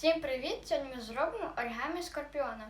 Всім привіт! Сьогодні ми зробимо оригамі скорпіона.